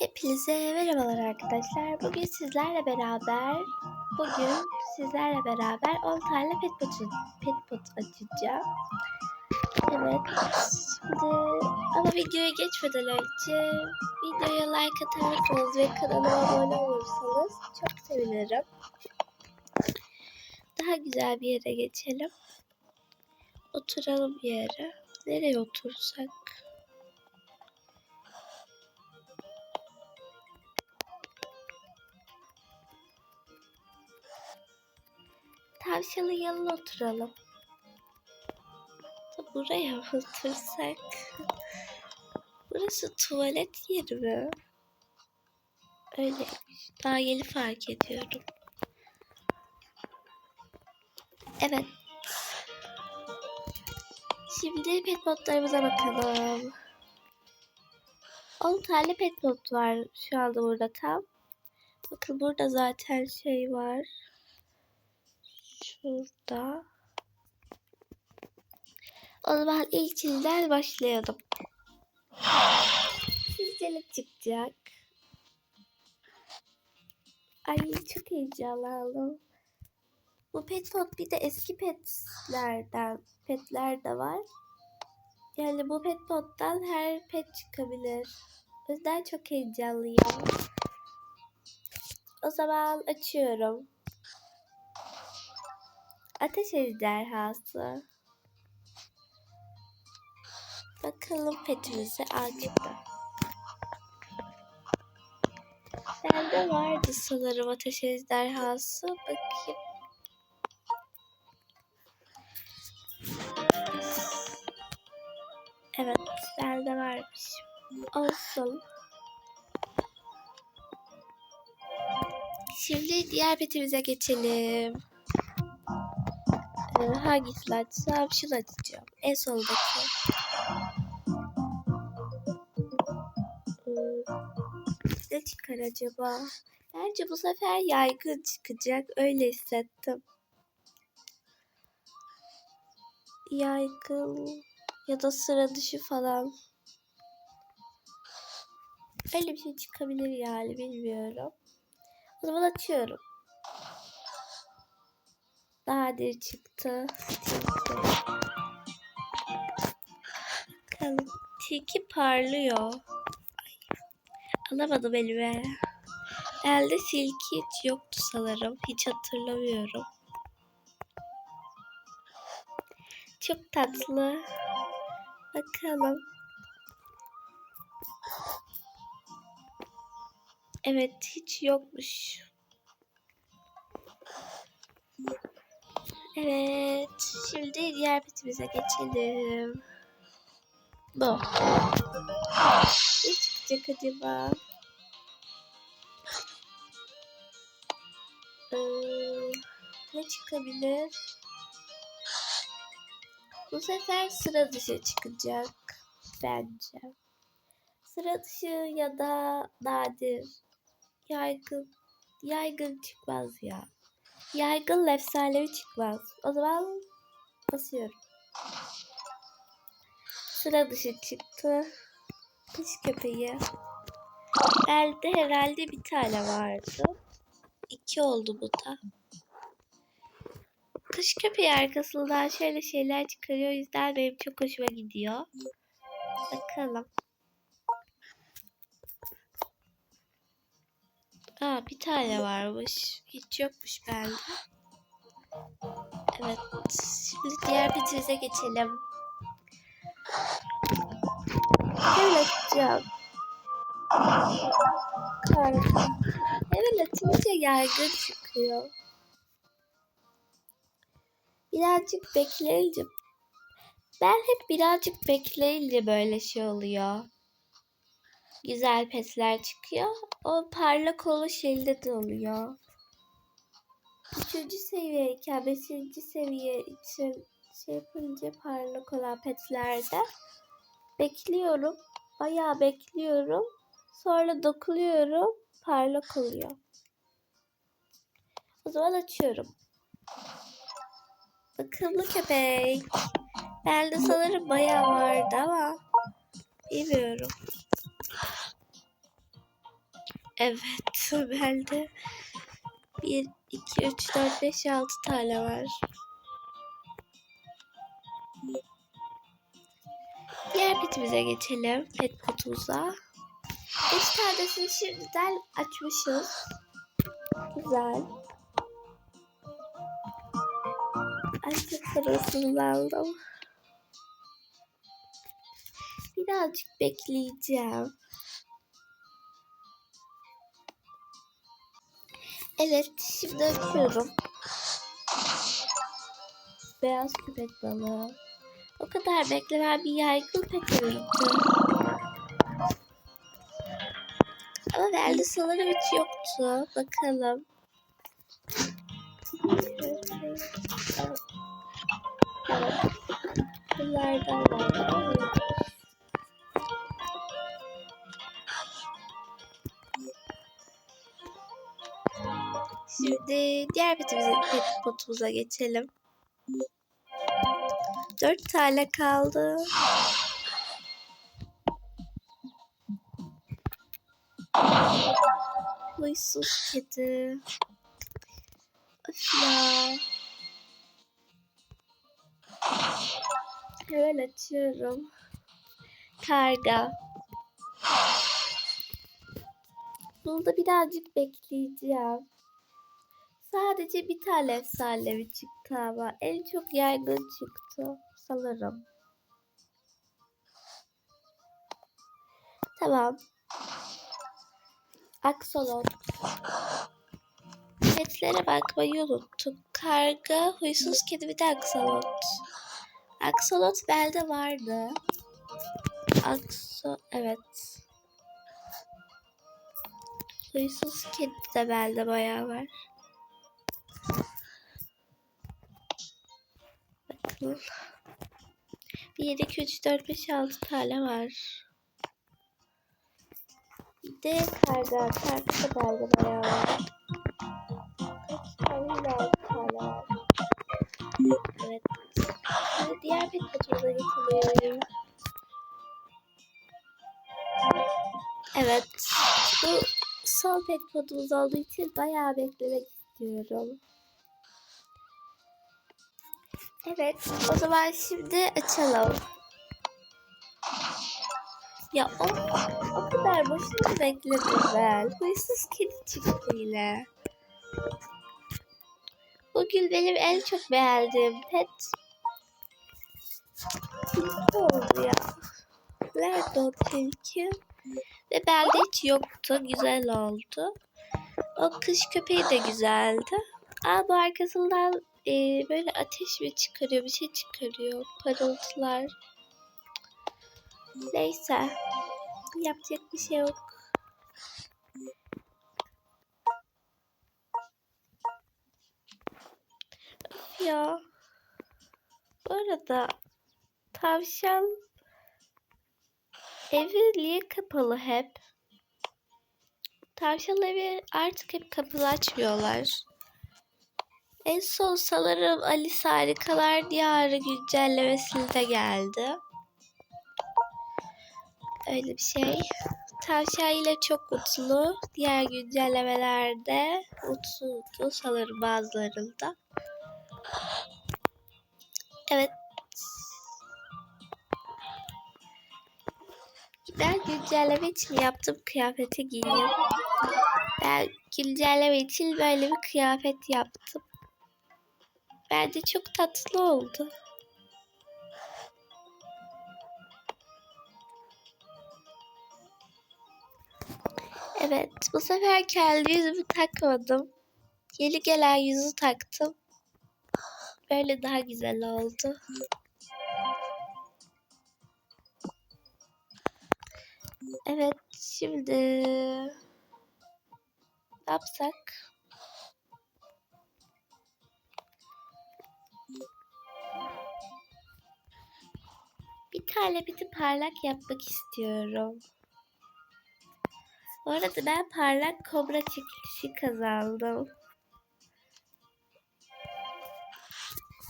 Hepinize merhabalar arkadaşlar. Bugün sizlerle beraber bugün sizlerle beraber 10 tane pet pot, pet pot açacağım. Evet. Şimdi ama videoya geçmeden önce videoya like atarsanız ve kanalıma abone olursanız çok sevinirim. Daha güzel bir yere geçelim. Oturalım bir yere. Nereye otursak? Tavşanın yanına oturalım. Buraya mı otursak? Burası tuvalet yeri mi? Öyleymiş. Daha yeni fark ediyorum. Evet. Şimdi pet modlarımıza bakalım. 10 tane pet mod var şu anda burada tam. Bakın burada zaten şey var. Şurada. O zaman ilkinden başlayalım. Sizce ne çıkacak? Ay çok heyecanlandım. Bu pet pot bir de eski petlerden petler de var. Yani bu pet pottan her pet çıkabilir. O yüzden çok heyecanlıyım. O zaman açıyorum. Ateş ejderhası. Bakalım petimizi açtı. Bende vardı sanırım ateş ejderhası. Bakayım. Evet, bende varmış. Olsun. Şimdi diğer petimize geçelim. Ee, hangisini açsam şunu açacağım. En soldaki. Ee, ne çıkar acaba? Bence bu sefer yaygın çıkacak. Öyle hissettim. Yaygın ya da sıra dışı falan. Öyle bir şey çıkabilir yani bilmiyorum. O zaman açıyorum. Nadir çıktı. Bakalım. Tilki parlıyor. Ay. Alamadım elime. Elde silki hiç yoktu sanırım. Hiç hatırlamıyorum. Çok tatlı. Bakalım. Evet hiç yokmuş. Evet. Şimdi diğer bitimize geçelim. Bu. Ne çıkacak acaba? Ee, ne çıkabilir? Bu sefer sıra dışı çıkacak. Bence. Sıra dışı ya da nadir. Yaygın. Yaygın çıkmaz ya. Yaygın efsanevi çıkmaz. O zaman basıyorum. Sıra dışı çıktı. Kış köpeği. Elde herhalde bir tane vardı. İki oldu bu da. Kış köpeği arkasından şöyle şeyler çıkarıyor. O yüzden benim çok hoşuma gidiyor. Bakalım. Aa bir tane varmış. Hiç yokmuş bende. Evet. Şimdi diğer petimize geçelim. Hemen açacağım. Karga. Hemen açınca yaygın çıkıyor. Birazcık bekleyince ben hep birazcık bekleyince böyle şey oluyor. Güzel petler çıkıyor. O parlak olan şeyde de oluyor. Üçüncü seviyeyken beşinci seviye için şey yapınca parlak olan petlerde bekliyorum. Bayağı bekliyorum. Sonra dokunuyorum. Parlak oluyor. O zaman açıyorum. Bakımlı köpek. Bende sanırım bayağı vardı ama bilmiyorum. Evet bende 1, 2, 3, 4, 5, 6 tane var. Diğer petimize geçelim. Pet kutumuza. 5 tanesini şimdiden açmışız. Güzel. Ay çok sabırsızlandım. Birazcık bekleyeceğim. Evet, şimdi açıyorum. Beyaz köpek balığı. O kadar beklenen bir yaygın peteğiydi. Ama bende sanırım hiç yoktu. Bakalım. Bunlardan var. Şimdi diğer petimize, pet potumuza geçelim. Dört tane kaldı. Huysuz kedi. Of ya. Hemen açıyorum. Karga. Burada birazcık bekleyeceğim. Sadece bir tane efsanevi çıktı ama en çok yaygın çıktı sanırım. Tamam. Aksolot. Petlere bakmayı unuttum. Karga, huysuz kedi bir de aksolot. Aksolot belde vardı. Akso, evet. Huysuz kedi de belde bayağı var. Bakın. 1, 2, 3, 4, 5, 6 tane var. Bir de karga. Karga da bayağı var. Kaç tane? 6 tane var. Evet. Şimdi diğer bir kutuda getiriyorum. Evet. Bu son pet kodumuz olduğu için bayağı beklemek istiyorum. Evet, o zaman şimdi açalım. Ya o, o kadar boşuna bekledim ben. Huysuz kedi çıktı yine. Bugün benim en çok beğendiğim pet tilki oldu ya. Nerede o tilki? Ve bende hiç yoktu. Güzel oldu. O kış köpeği de güzeldi. Aa bu arkasından e, böyle ateş mi çıkarıyor? Bir şey çıkarıyor. Parıltılar. Neyse. Yapacak bir şey yok. Ya. Bu arada tavşan evi niye kapalı hep? Tavşan evi artık hep kapalı açmıyorlar. En son sanırım Alice Harikalar Diyarı güncellemesinde geldi. Öyle bir şey. Tavşan ile çok mutlu. Diğer güncellemelerde mutsuzdu sanırım bazılarında. Evet. Ben güncelleme için yaptım kıyafeti giyeyim. Ben güncelleme için böyle bir kıyafet yaptım. Bence çok tatlı oldu. Evet, bu sefer kendi yüzümü takmadım. Yeni gelen yüzü taktım. Böyle daha güzel oldu. Evet, şimdi ne yapsak? Biti parlak yapmak istiyorum. Bu arada ben parlak kobra çekilişi kazandım.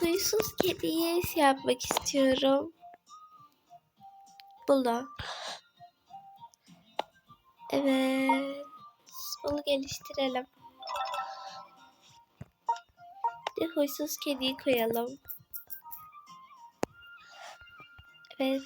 Huysuz kediye şey yapmak istiyorum. Bunu. Evet. geliştirelim. Bir huysuz kediyi koyalım. Evet.